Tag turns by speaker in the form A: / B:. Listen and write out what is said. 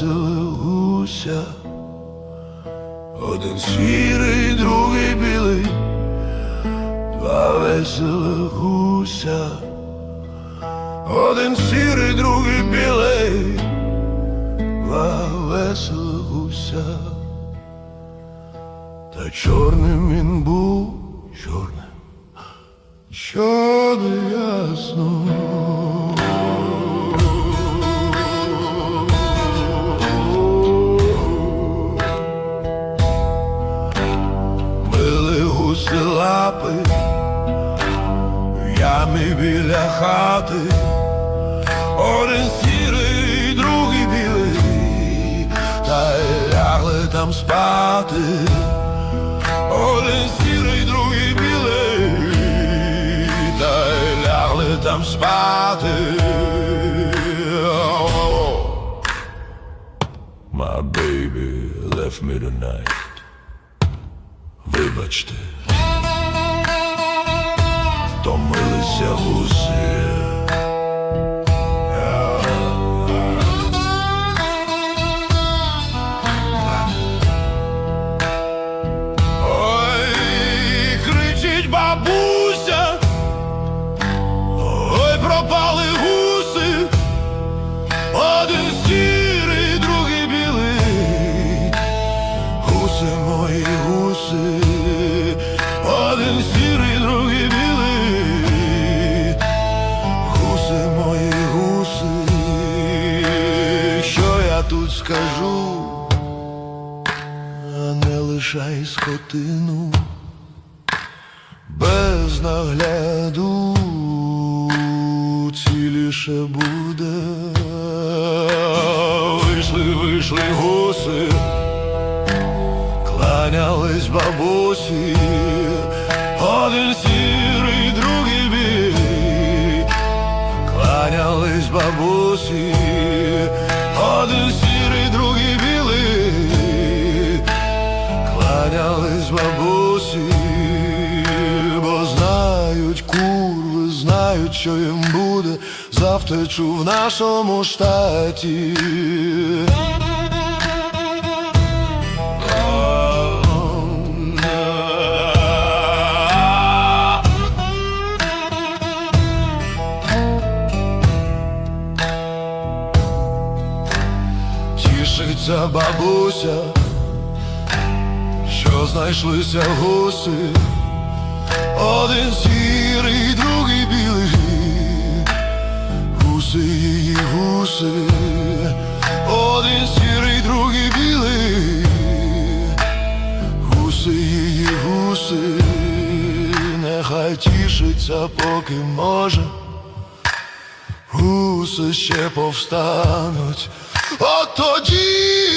A: повісили один сірий, другий білий, два весели гуся, один сірий, другий білий, два весели гуся, та чорним він був. Чорним, що ясно. Ямі біля хати, один сірий, другий білий, та лягли там спати, один сірий, другий білий, та лягли там спати. My baby left me tonight. Вибачте, Russia. Скажу, а не лишай скотину без нагляду. Ціліше буде. Вийшли, вийшли гуси кланялись бабусі, один сірий, другий білий, кланялись бабусі, один сірий, знають курви, знають, що їм буде за втечу в нашому штаті. Тішиться бабуся, що знайшлися гуси, один сірий, другий білий, гуси її гуси, один сірий, другий білий, гуси її гуси, нехай тішиться, поки може. Гуси ще повстануть, от тоді.